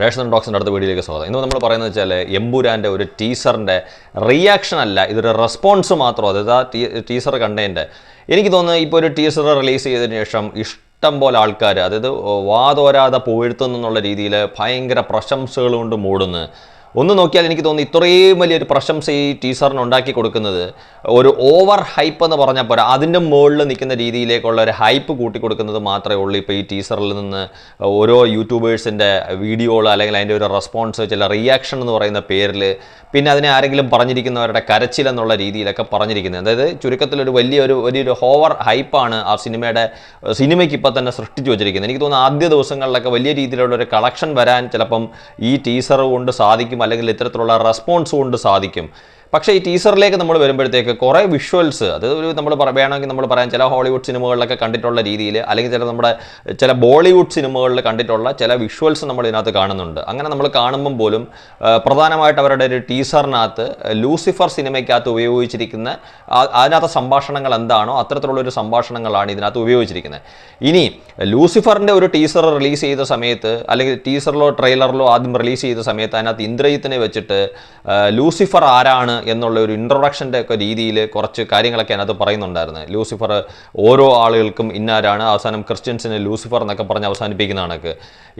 Ration ഡോക്സിന്റെ അടുത്ത വീഡിയോയിലേക്ക് സ്വാഗതം. ഇന്ന് നമ്മൾ പറയുന്നത് വെച്ചാൽ എംബുരാന്റെ ഒരു ടീസറിന്റെ റിയാക്ഷൻ അല്ല ഇതൊരു റെസ്പോൺസ് മാത്രം അതായത് ആ ടീസർ കണ്ടതിന്റെ എനിക്ക് തോന്നുന്നു ഇപ്പോൾ ഒരു ടീസർ റിലീസ് ചെയ്തതിന് ശേഷം ഇഷ്ടം പോലെ ആൾക്കാർ അതായത് വാതോരാതെ പോയിരുത്തുന്നുള്ള രീതിയിൽ ഭയങ്കര പ്രശംസകൾ കൊണ്ട് മൂടുന്നു. ഒന്ന് നോക്കിയാൽ എനിക്ക് തോന്നുന്നു ഇത്രയും വലിയൊരു പ്രശംസ ഈ ടീസറിന് ഉണ്ടാക്കി കൊടുക്കുന്നത് ഒരു ഓവർ ഹൈപ്പ് എന്ന് പറഞ്ഞാൽ പോരാ. അതിന്റെ മുകളിൽ നിൽക്കുന്ന രീതിയിലേക്കുള്ള ഒരു ഹൈപ്പ് കൂട്ടി കൊടുക്കുന്നത് മാത്രമേ ഉള്ളൂ ഇപ്പോൾ ഈ ടീസറിൽ നിന്ന് ഓരോ യൂട്യൂബേഴ്സിന്റെ വീഡിയോകൾ അല്ലെങ്കിൽ അതിന്റെ ഒരു റെസ്പോൺസ് ചില റിയാക്ഷൻ എന്ന് പറയുന്ന പേരിൽ പിന്നെ അതിനെ ആരെങ്കിലും പറഞ്ഞിരിക്കുന്നവരുടെ കരച്ചിൽ എന്നുള്ള രീതിയിലൊക്കെ പറഞ്ഞിരിക്കുന്നത്. അതായത് ചുരുക്കത്തിൽ ഒരു വലിയൊരു വലിയൊരു ഹോവർ ഹൈപ്പാണ് ആ സിനിമയുടെ സിനിമയ്ക്ക് ഇപ്പോൾ തന്നെ സൃഷ്ടിച്ചു വെച്ചിരിക്കുന്നത്. എനിക്ക് തോന്നുന്നു ആദ്യ ദിവസങ്ങളിലൊക്കെ വലിയ രീതിയിലുള്ള ഒരു കളക്ഷൻ വരാൻ ചിലപ്പം ഈ ടീസർ കൊണ്ട് സാധിക്കും അല്ലെങ്കിൽ ഇത്തരത്തിലുള്ള റെസ്പോൺസ് കൊണ്ട് സാധിക്കും. പക്ഷേ ഈ ടീസറിലേക്ക് നമ്മൾ വരുമ്പോഴത്തേക്ക് കുറേ വിഷ്വൽസ് അത് ഒരു നമ്മൾ പറയുകയാണെങ്കിൽ നമ്മൾ പറയാം ചില ഹോളിവുഡ് സിനിമകളിലൊക്കെ കണ്ടിട്ടുള്ള രീതിയിൽ അല്ലെങ്കിൽ ചില നമ്മുടെ ചില ബോളിവുഡ് സിനിമകളിൽ കണ്ടിട്ടുള്ള ചില വിഷ്വൽസ് നമ്മൾ ഇതിനകത്ത് കാണുന്നുണ്ട്. അങ്ങനെ നമ്മൾ കാണുമ്പം പോലും പ്രധാനമായിട്ട് അവരുടെ ഒരു ടീസറിനകത്ത് ലൂസിഫർ സിനിമയ്ക്കകത്ത് ഉപയോഗിച്ചിരിക്കുന്ന അതിനകത്ത് അതിനകത്തെ സംഭാഷണങ്ങൾ എന്താണോ അത്തരത്തിലുള്ളൊരു സംഭാഷണങ്ങളാണ് ഇതിനകത്ത് ഉപയോഗിച്ചിരിക്കുന്നത്. ഇനി ലൂസിഫറിന്റെ ഒരു ടീസർ റിലീസ് ചെയ്ത സമയത്ത് അല്ലെങ്കിൽ ടീസറിലോ ട്രെയിലറിലോ ആദ്യം റിലീസ് ചെയ്ത സമയത്ത് അതിനകത്ത് ഇന്ദ്രജിത്തിനെ വെച്ചിട്ട് ലൂസിഫർ ആരാണ് എന്നുള്ള ഒരു ഇൻട്രൊഡക്ഷന്റെ ഒക്കെ രീതിയിൽ കുറച്ച് കാര്യങ്ങളൊക്കെ അതിനകത്ത് പറയുന്നുണ്ടായിരുന്നു. ലൂസിഫർ ഓരോ ആളുകൾക്കും ഇന്നാരാണ്? അവസാനം ക്രിസ്ത്യൻസിന് ലൂസിഫർ എന്നൊക്കെ പറഞ്ഞ് അവസാനിപ്പിക്കുന്നതാണൊക്കെ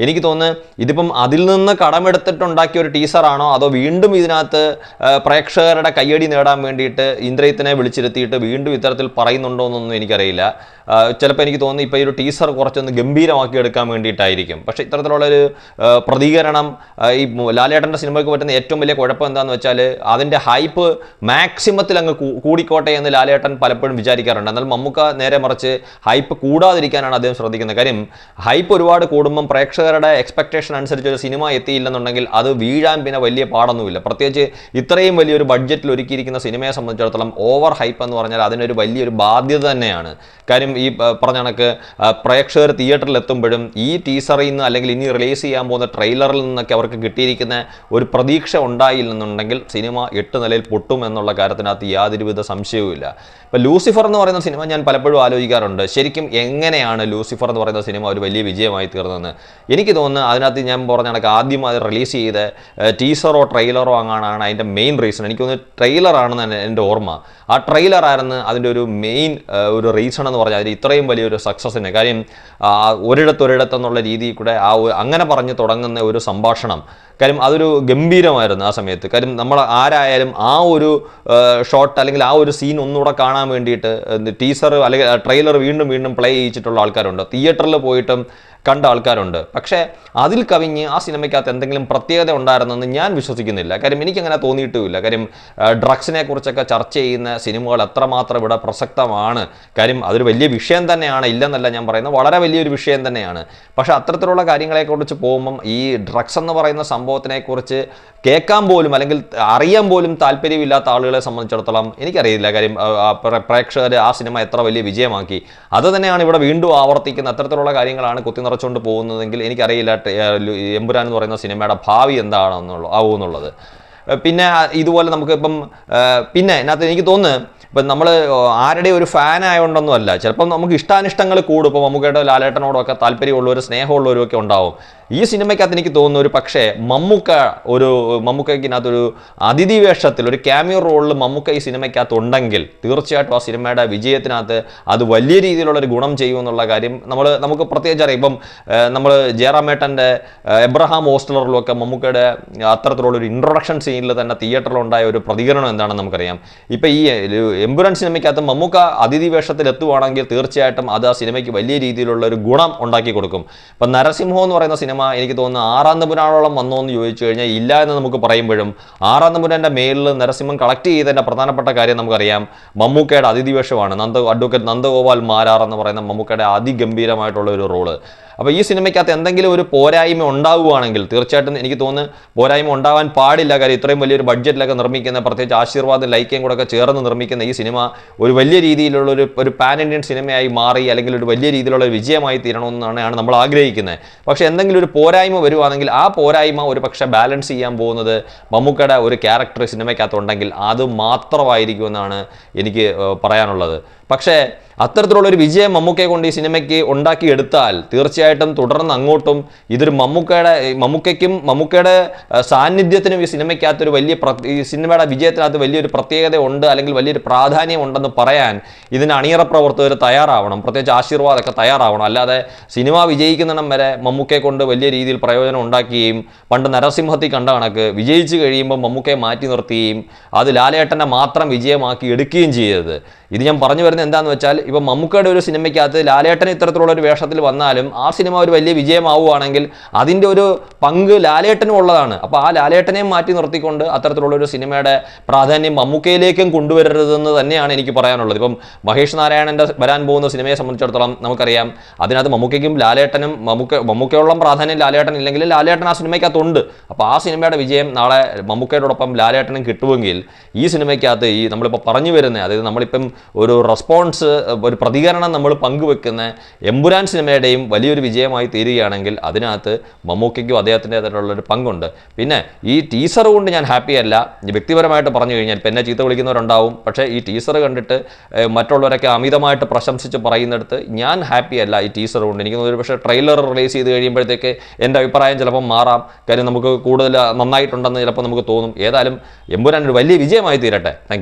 എനിക്ക് തോന്നുന്നത് ഇതിപ്പം അതിൽ നിന്ന് കടമെടുത്തിട്ടുണ്ടാക്കിയ ഒരു ടീസറാണോ അതോ വീണ്ടും ഇതിനകത്ത് പ്രേക്ഷകരുടെ കയ്യടി നേടാൻ വേണ്ടിയിട്ട് ഇന്ദ്രയത്തിനെ വിളിച്ചിരുത്തിയിട്ട് വീണ്ടും ഇത്തരത്തിൽ പറയുന്നുണ്ടോ എന്നൊന്നും എനിക്കറിയില്ല. ചിലപ്പോൾ എനിക്ക് തോന്നുന്നു ഇപ്പോൾ ഈ ഒരു ടീസർ കുറച്ചൊന്ന് ഗംഭീരമാക്കി എടുക്കാൻ വേണ്ടിയിട്ടായിരിക്കും. പക്ഷേ ഇത്തരത്തിലുള്ളൊരു പ്രതികരണം ഈ ലാലേട്ടന്റെ സിനിമയ്ക്ക് പറ്റുന്ന ഏറ്റവും വലിയ കുഴപ്പം എന്താണെന്ന് വെച്ചാൽ അതിന്റെ ഹൈപ്പ് മാക്സിമത്തിൽ അങ്ങ് കൂടിക്കോട്ടെ എന്ന് ലാലേട്ടൻ പലപ്പോഴും വിചാരിക്കാറുണ്ട്. എന്നാൽ മമ്മൂക്ക നേരെ മറിച്ച് ഹൈപ്പ് കൂടാതിരിക്കാനാണ് അദ്ദേഹം ശ്രദ്ധിക്കുന്നത്. കാര്യം ഹൈപ്പ് ഒരുപാട് കൂടുമ്പം പ്രേക്ഷകരുടെ എക്സ്പെക്ടേഷൻ അനുസരിച്ച് ഒരു സിനിമ എത്തിയില്ലെന്നുണ്ടെങ്കിൽ അത് വീഴാൻ പിന്നെ വലിയ പാടൊന്നുമില്ല. പ്രത്യേകിച്ച് ഇത്രയും വലിയൊരു ബഡ്ജറ്റിൽ ഒരുക്കിയിരിക്കുന്ന സിനിമയെ സംബന്ധിച്ചിടത്തോളം ഓവർ ഹൈപ്പ് എന്ന് പറഞ്ഞാൽ അതിനൊരു വലിയൊരു ബാധ്യത തന്നെയാണ്. കാര്യം ഈ പറഞ്ഞ കണക്ക് പ്രേക്ഷകർ തിയേറ്ററിൽ എത്തുമ്പോഴും ഈ ടീസറിൽ നിന്ന് അല്ലെങ്കിൽ ഇനി റിലീസ് ചെയ്യാൻ പോകുന്ന ട്രെയിലറിൽ നിന്നൊക്കെ അവർക്ക് കിട്ടിയിരിക്കുന്ന ഒരു പ്രതീക്ഷ ഉണ്ടായില്ലെന്നുണ്ടെങ്കിൽ സിനിമ എട്ട് നിലയിൽ പൊട്ടും എന്നുള്ള കാര്യത്തിനകത്ത് യാതൊരുവിധ സംശയവുമില്ല. ഇപ്പം ലൂസിഫർ എന്ന് പറയുന്ന സിനിമ ഞാൻ പലപ്പോഴും ആലോചിക്കാറുണ്ട്. ശരിക്കും എങ്ങനെയാണ് ലൂസിഫർ എന്ന് പറയുന്ന സിനിമ ഒരു വലിയ വിജയമായി തീർന്നതെന്ന്? എനിക്ക് തോന്നുന്നു അതിനകത്ത് ഞാൻ പറഞ്ഞ കണക്ക് ആദ്യം അത് റിലീസ് ചെയ്ത് ടീസറോ ട്രെയിലറോ അങ്ങാനാണ് അതിന്റെ മെയിൻ റീസൺ എനിക്ക് തോന്നുന്നു ട്രെയിലറാണെന്ന് എന്റെ ഓർമ്മ. ആ ട്രെയിലർ ആയിരുന്നു അതിന്റെ ഒരു മെയിൻ ഒരു റീസൺ എന്ന് പറഞ്ഞാൽ അതിന് ഇത്രയും വലിയൊരു സക്സസ്സിന് കാര്യം ഒരിടത്തൊരിടത്തെന്നുള്ള രീതിയിൽ കൂടെ ആ അങ്ങനെ പറഞ്ഞ് തുടങ്ങുന്ന ഒരു സംഭാഷണം കാര്യം അതൊരു ഗംഭീരമായിരുന്നു ആ സമയത്ത്. കാര്യം നമ്മൾ ആരായാലും ആ ഒരു ഷോട്ട് അല്ലെങ്കിൽ ആ ഒരു സീൻ ഒന്നുകൂടെ കാണാൻ വേണ്ടിയിട്ട് ടീസർ അല്ലെങ്കിൽ ട്രെയിലർ വീണ്ടും വീണ്ടും പ്ലേ ചെയ്യിച്ചിട്ടുള്ള ആൾക്കാരുണ്ട്. തിയേറ്ററിൽ പോയിട്ടും കണ്ട ആൾക്കാരുണ്ട്. പക്ഷേ അതിൽ കവിഞ്ഞ് ആ സിനിമയ്ക്കകത്ത് എന്തെങ്കിലും പ്രത്യേകത ഉണ്ടായിരുന്നെന്ന് ഞാൻ വിശ്വസിക്കുന്നില്ല. കാര്യം എനിക്കങ്ങനെ തോന്നിയിട്ടുമില്ല. കാര്യം ഡ്രഗ്സിനെ കുറിച്ചൊക്കെ ചർച്ച ചെയ്യുന്ന സിനിമകൾ എത്രമാത്രം ഇവിടെ പ്രസക്തമാണ്. കാര്യം അതൊരു വലിയ വിഷയം തന്നെയാണ്. ഇല്ലെന്നല്ല ഞാൻ പറയുന്നത്. വളരെ വലിയൊരു വിഷയം തന്നെയാണ്. പക്ഷേ അത്തരത്തിലുള്ള കാര്യങ്ങളെക്കുറിച്ച് പോകുമ്പം ഈ ഡ്രഗ്സ് എന്ന് പറയുന്ന സംഭവത്തിനെക്കുറിച്ച് കേൾക്കാൻ പോലും അല്ലെങ്കിൽ അറിയാൻ പോലും താല്പര്യമില്ലാത്ത ആളുകളെ സംബന്ധിച്ചിടത്തോളം എനിക്കറിയില്ല. കാര്യം പ്രേക്ഷകർ ആ സിനിമ എത്ര വലിയ വിജയമാക്കി. അത് തന്നെയാണ് ഇവിടെ വീണ്ടും ആവർത്തിക്കുന്ന അത്തരത്തിലുള്ള കാര്യങ്ങളാണ് കുത്തി നിറച്ചുകൊണ്ട് പോകുന്നതെങ്കിൽ എനിക്കറിയില്ല എമ്പുരാൻ എന്ന് പറയുന്ന സിനിമയുടെ ഭാവി എന്താണെന്നുള്ള ആവുമെന്നുള്ളത് പിന്നെ ഇതുപോലെ നമുക്ക് ഇപ്പം പിന്നെ ഇതിനകത്ത് എനിക്ക് തോന്നുന്നു ഇപ്പം നമ്മൾ ആരുടെ ഒരു ഫാൻ അല്ല ചിലപ്പം നമുക്ക് ഇഷ്ടാനിഷ്ടങ്ങൾ കൂടും. ഇപ്പോൾ മമ്മൂക്കയുടെ ലാലേട്ടനോടൊക്കെ താല്പര്യമുള്ളവർ സ്നേഹമുള്ളവരും ഒക്കെ ഉണ്ടാവും. ഈ സിനിമയ്ക്കകത്ത് എനിക്ക് തോന്നുന്നു ഒരു പക്ഷേ മമ്മൂക്ക ഒരു മമ്മൂക്കയ്ക്കിനകത്തൊരു അതിഥി വേഷത്തിൽ ഒരു ക്യാമിയോ റോളിൽ മമ്മൂക്ക ഈ സിനിമയ്ക്കകത്ത് ഉണ്ടെങ്കിൽ തീർച്ചയായിട്ടും ആ സിനിമയുടെ വിജയത്തിനകത്ത് അത് വലിയ രീതിയിലുള്ള ഒരു ഗുണം ചെയ്യുമെന്നുള്ള കാര്യം നമ്മൾ നമുക്ക് പ്രത്യേകിച്ച് അറിയാം. ഇപ്പം നമ്മൾ ജയറാമേട്ടന്റെ എബ്രഹാം ഹോസ്റ്റലറിലൊക്കെ മമ്മൂക്കയുടെ അത്തരത്തിലുള്ള ഒരു ഇൻട്രൊഡക്ഷൻ സീനിൽ തന്നെ തിയേറ്ററിലുണ്ടായ ഒരു പ്രതികരണം എന്താണെന്ന് നമുക്കറിയാം. ഇപ്പം ഈ എംബുരൻ സിനിമയ്ക്കകത്ത് മമ്മൂക്ക അതിഥി വേഷത്തിൽ എത്തുവാണെങ്കിൽ തീർച്ചയായിട്ടും അത് ആ സിനിമയ്ക്ക് വലിയ രീതിയിലുള്ള ഒരു ഗുണം ഉണ്ടാക്കി കൊടുക്കും. ഇപ്പം നരസിംഹം എന്ന് പറയുന്ന സിനിമ എനിക്ക് തോന്നുന്നു ആറാം തമ്പുരാനോളം വന്നോ എന്ന് ചോദിച്ചു കഴിഞ്ഞാൽ ഇല്ല എന്ന് നമുക്ക് പറയുമ്പോഴും ആറാം തമ്പുരാന്റെ മേലിൽ നരസിംഹം കളക്ട് ചെയ്തതിന്റെ പ്രധാനപ്പെട്ട കാര്യം നമുക്കറിയാം. മമ്മൂക്കയുടെ അതിദിവേഷമാണ് നന്ദ അഡ്വക്കേറ്റ് നന്ദഗോപാൽ മാരാർ എന്ന് പറയുന്ന മമ്മൂക്കയുടെ അതിഗംഭീരമായിട്ടുള്ള ഒരു റോൾ അപ്പോൾ ഈ സിനിമയ്ക്കകത്ത് എന്തെങ്കിലും ഒരു പോരായ്മ ഉണ്ടാവുകയാണെങ്കിൽ തീർച്ചയായിട്ടും എനിക്ക് തോന്നുന്നു പോരായ്മ ഉണ്ടാവാൻ പാടില്ല. കാര്യം ഇത്രയും വലിയൊരു ബഡ്ജറ്റിലൊക്കെ നിർമ്മിക്കുന്ന പ്രത്യേകിച്ച് ആശീർവാദം ലൈക്കയും കൂടെ ഒക്കെ ചേർന്ന് നിർമ്മിക്കുന്ന ഈ സിനിമ ഒരു വലിയ രീതിയിലുള്ള ഒരു ഒരു പാൻ ഇന്ത്യൻ സിനിമയായി മാറി അല്ലെങ്കിൽ ഒരു വലിയ രീതിയിലുള്ള ഒരു വിജയമായി തീരണമെന്നാണ് നമ്മൾ ആഗ്രഹിക്കുന്നത്. പക്ഷേ എന്തെങ്കിലും ഒരു പോരായ്മ വരുവാണെങ്കിൽ ആ പോരായ്മ ഒരു പക്ഷേ ബാലൻസ് ചെയ്യാൻ പോകുന്നത് മമ്മൂക്കയുടെ ഒരു ക്യാരക്ടർ സിനിമയ്ക്കകത്തുണ്ടെങ്കിൽ അത് മാത്രമായിരിക്കുമെന്നാണ് എനിക്ക് പറയാനുള്ളത്. പക്ഷേ അത്തരത്തിലുള്ള ഒരു വിജയം മമ്മൂക്കയെ കൊണ്ട് ഈ സിനിമയ്ക്ക് ഉണ്ടാക്കിയെടുത്താൽ തീർച്ചയായിട്ടും തുടർന്ന് അങ്ങോട്ടും ഇതൊരു മമ്മൂക്കയുടെ മമ്മൂക്കയ്ക്കും മമ്മൂക്കയുടെ സാന്നിധ്യത്തിനും ഈ സിനിമയ്ക്കകത്തൊരു വലിയ ഈ സിനിമയുടെ വിജയത്തിനകത്ത് വലിയൊരു പ്രത്യേകത ഉണ്ട് അല്ലെങ്കിൽ വലിയൊരു പ്രാധാന്യം ഉണ്ടെന്ന് പറയാൻ ഇതിന് അണിയറ പ്രവർത്തകർ തയ്യാറാവണം. പ്രത്യേകിച്ച് ആശീർവാദമൊക്കെ തയ്യാറാവണം. അല്ലാതെ സിനിമ വിജയിക്കുന്നിടം വരെ മമ്മൂക്കയെ കൊണ്ട് വലിയ രീതിയിൽ പ്രയോജനം ഉണ്ടാക്കുകയും പണ്ട് നരസിംഹത്തിൽ കണ്ട കണക്ക് വിജയിച്ചു കഴിയുമ്പോൾ മമ്മൂക്കയെ മാറ്റി നിർത്തുകയും അത് ലാലേട്ടനെ മാത്രം വിജയമാക്കി എടുക്കുകയും ചെയ്തത് ഇത് ഞാൻ പറഞ്ഞു വരുന്നത് എന്താണെന്ന് വെച്ചാൽ ഇപ്പൊ മമ്മൂക്കയുടെ ഒരു സിനിമയ്ക്കകത്ത് ലാലേട്ടൻ ഇത്തരത്തിലുള്ള ഒരു വേഷത്തിൽ വന്നാലും ആ സിനിമ ഒരു വലിയ വിജയമാവുകയാണെങ്കിൽ അതിന്റെ ഒരു പങ്ക് ലാലേട്ടനും ഉള്ളതാണ്. അപ്പോൾ ആ ലാലേട്ടനെയും മാറ്റി നിർത്തിക്കൊണ്ട് അത്തരത്തിലുള്ള ഒരു സിനിമയുടെ പ്രാധാന്യം മമ്മൂക്കയിലേക്കും കൊണ്ടുവരരുതെന്ന് തന്നെയാണ് എനിക്ക് പറയാനുള്ളത്. ഇപ്പം മഹേഷ് നാരായണന്റെ വരാൻ പോകുന്ന സിനിമയെ സംബന്ധിച്ചിടത്തോളം നമുക്കറിയാം അതിനകത്ത് മമ്മൂക്കയ്ക്കും ലാലേട്ടനും മമ്മൂക്ക മമ്മൂക്കയോളം പ്രാധാന്യം ലാലേട്ടൻ ഇല്ലെങ്കിൽ ലാലേട്ടൻ ആ സിനിമയ്ക്കകത്തുണ്ട്. അപ്പോൾ ആ സിനിമയുടെ വിജയം നാളെ മമ്മൂക്കയോടൊപ്പം ലാലേട്ടനും കിട്ടുമെങ്കിൽ ഈ സിനിമയ്ക്കകത്ത് ഈ നമ്മളിപ്പോൾ പറഞ്ഞു വരുന്നത് അതായത് നമ്മളിപ്പം ഒരു റെസ്പോൺസ് ഒരു പ്രതികരണം നമ്മൾ പങ്കുവെക്കുന്ന എമ്പുരാൻ സിനിമയുടെയും വലിയൊരു വിജയമായി തീരുകയാണെങ്കിൽ അതിനകത്ത് മമ്മൂക്കയ്ക്കും ഒരു പങ്കുണ്ട്. പിന്നെ ഈ ടീസർ കൊണ്ട് ഞാൻ ഹാപ്പിയല്ല വ്യക്തിപരമായിട്ട് പറഞ്ഞു കഴിഞ്ഞാൽ ഇപ്പം എന്നെ ചീത്ത വിളിക്കുന്നവരുണ്ടാവും. പക്ഷേ ഈ ടീസർ കണ്ടിട്ട് മറ്റുള്ളവരൊക്കെ അമിതമായിട്ട് പ്രശംസിച്ച് പറയുന്നിടത്ത് ഞാൻ ഹാപ്പിയല്ല ഈ ടീസർ കൊണ്ട്. എനിക്ക് ഒരു പക്ഷേ ട്രെയിലർ റിലീസ് ചെയ്ത് കഴിയുമ്പോഴത്തേക്ക് എന്റെ അഭിപ്രായം ചിലപ്പോൾ മാറാം. കാര്യം നമുക്ക് കൂടുതൽ നന്നായിട്ടുണ്ടെന്ന് ചിലപ്പോൾ നമുക്ക് തോന്നും. ഏതായാലും എമ്പുരാൻ ഒരു വലിയ വിജയമായി തീരട്ടെ. താങ്ക്